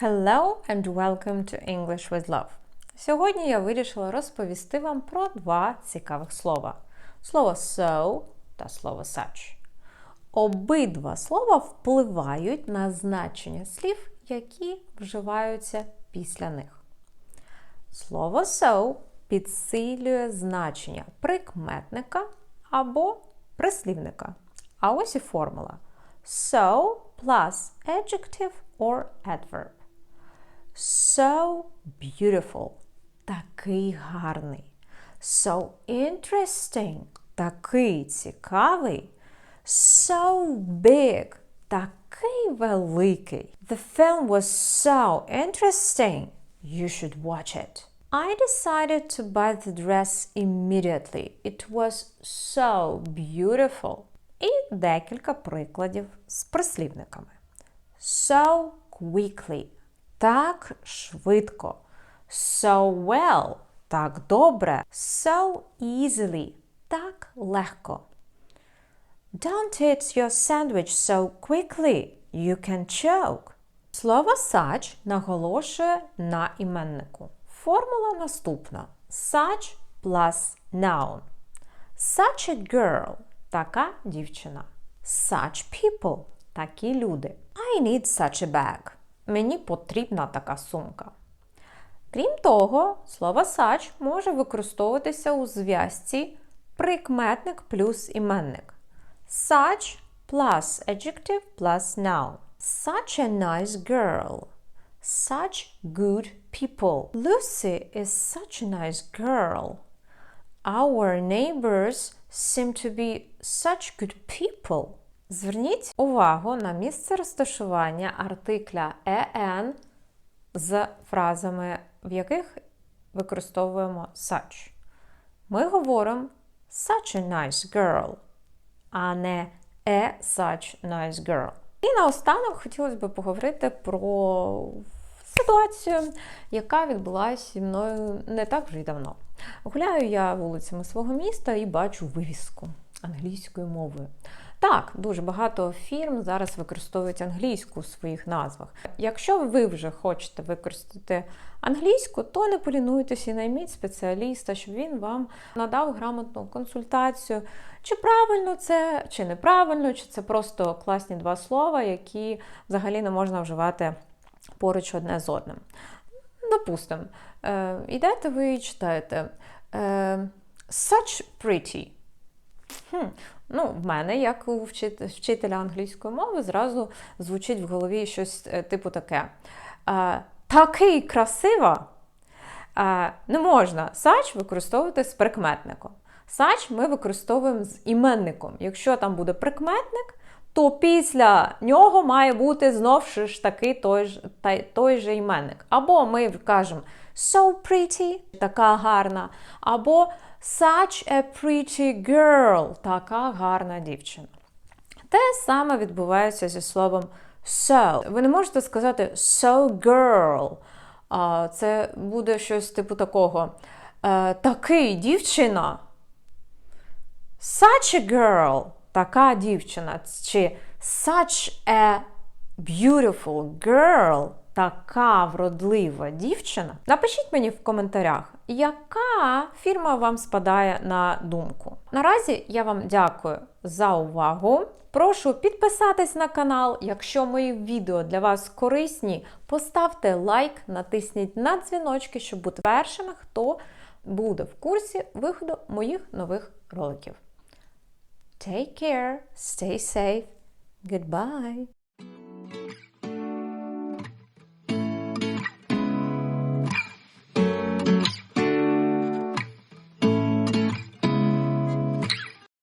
Hello and welcome to English with Love. Сьогодні я вирішила розповісти вам про два цікавих слова: слово so та слово such. Обидва слова впливають на значення слів, які вживаються після них. Слово so підсилює значення прикметника або прислівника. А ось і формула. So plus adjective or adverb. So beautiful. Такий гарний. So interesting. Такий цікавий. So big. Такий великий. The film was so interesting. You should watch it. I decided to buy the dress immediately. It was so beautiful. І декілька прикладів з прислівниками. So quickly. Так швидко. So well. Так добре. So easily. Так легко. Don't eat your sandwich so quickly. You can choke. Слово such наголошує на іменнику. Формула наступна: such plus noun. Such a girl така дівчина. Such people такі люди. I need such a bag. Мені потрібна така сумка. Крім того, слово such може використовуватися у зв'язці прикметник плюс іменник. Such plus adjective plus noun. Such a nice girl. Such good people. Lucy is such a nice girl. Our neighbors seem to be such good people. Зверніть увагу на місце розташування артикля en з фразами, в яких використовуємо such. Ми говоримо such a nice girl, а не a such nice girl. І наостанок хотілося б поговорити про ситуацію, яка відбулася зі мною не так вже й давно. Гуляю я вулицями свого міста і бачу вивіску англійською мовою. Так, дуже багато фірм зараз використовують англійську у своїх назвах. Якщо ви вже хочете використати англійську, то не полінуйтеся і найміть спеціаліста, щоб він вам надав грамотну консультацію, чи правильно це, чи неправильно, чи це просто класні два слова, які взагалі не можна вживати поруч одне з одним. Допустимо, е, йдете ви і читаєте е, such pretty. Хм. Ну, в мене, як у вчителя англійської мови, зразу звучить в голові щось е, типу таке. Е, такий красива. Е, не можна сач використовувати з прикметником. Сач ми використовуємо з іменником. Якщо там буде прикметник, то після нього має бути знов ж таки той ж, той, же іменник. Або ми кажемо so pretty, така гарна, або such a pretty girl, така гарна дівчина. Те саме відбувається зі словом so. Ви не можете сказати so girl. Це буде щось типу такого. «Е, такий дівчина. Such a girl така дівчина, чи such a beautiful girl, така вродлива дівчина. Напишіть мені в коментарях, яка фірма вам спадає на думку. Наразі я вам дякую за увагу. Прошу підписатись на канал. Якщо мої відео для вас корисні, поставте лайк, натисніть на дзвіночки, щоб бути першими, хто буде в курсі виходу моїх нових роликів. Take care, stay safe, goodbye.